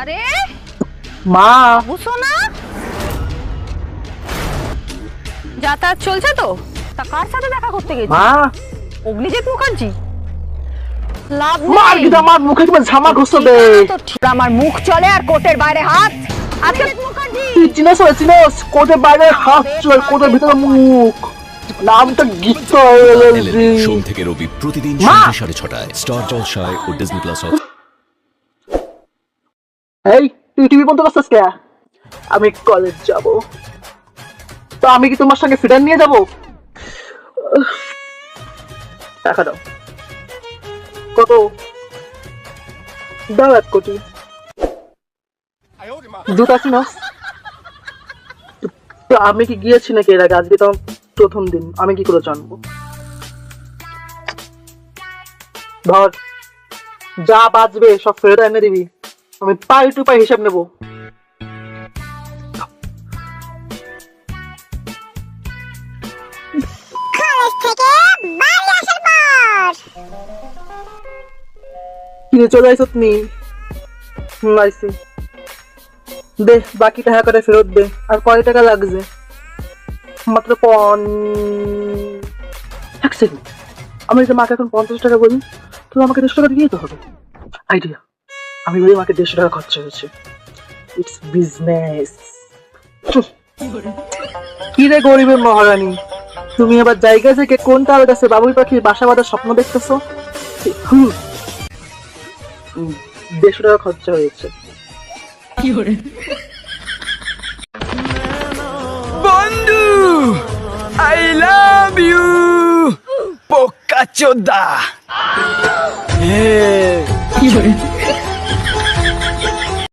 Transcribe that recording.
আরে? মা! বুঝো না যাতায়াত চলছে তো? তা কার সাথে দেখা করতে গেছি মা! অগ্নিজিৎ মুখার্জি? লাভ মার। কিন্তু আমার মুখে তোমার ঝামা ঘুষতে দে। আমার মুখ চলে আর কোটের বাইরে হাত। আজকে মুখার্জি। তুই চিনস না চিনস? কোটের বাইরে হাত চল কোটের ভিতরে মুখ। নামটা গীত সোম থেকে রবি প্রতিদিন মা! সন্ধ্যে সাড়ে ছটায়। স্টার জলসায় ও ডিজনি প্লাস এই তুই টিভি বন্ধ করছিস কে? আমি কলেজ যাব। তো আমি কি তোমার সঙ্গে ফিডার নিয়ে যাব? টাকা দাও। কত? দাও এক কোটি। দুটা চিনস আমি কি গিয়েছি নাকি এর আগে? আজকে তো প্রথম দিন। আমি কি করে জানব? ধর, যা বাঁচবে সব ফেরত এনে দিবি। আমি পাই টু পাই হিসাব নেব। কিনে চলে আইসত নি হুম আইসি। দে বাকি টাকা করে ফেরত দে। আর কয় টাকা লাগছে? মাত্র পন এক সেকেন্ড আমি যদি মাকে এখন পঞ্চাশ টাকা বলি তো আমাকে দেড়শো টাকা দিয়ে তো হবে। আইডিয়া আমি বলি মাকে দেড়শো টাকা খরচা হয়েছে। ইটস বিজনেস কি রে গরিবের মহারানী? তুমি আবার জায়গা থেকে কোন তাল গাছে বাবুই পাখির বাসা বাঁধার স্বপ্ন দেখতেছো? হুম। দেড়শো টাকা খরচা হয়েছে। বন্ধু আই লাভ ইউ পোকা চোদা।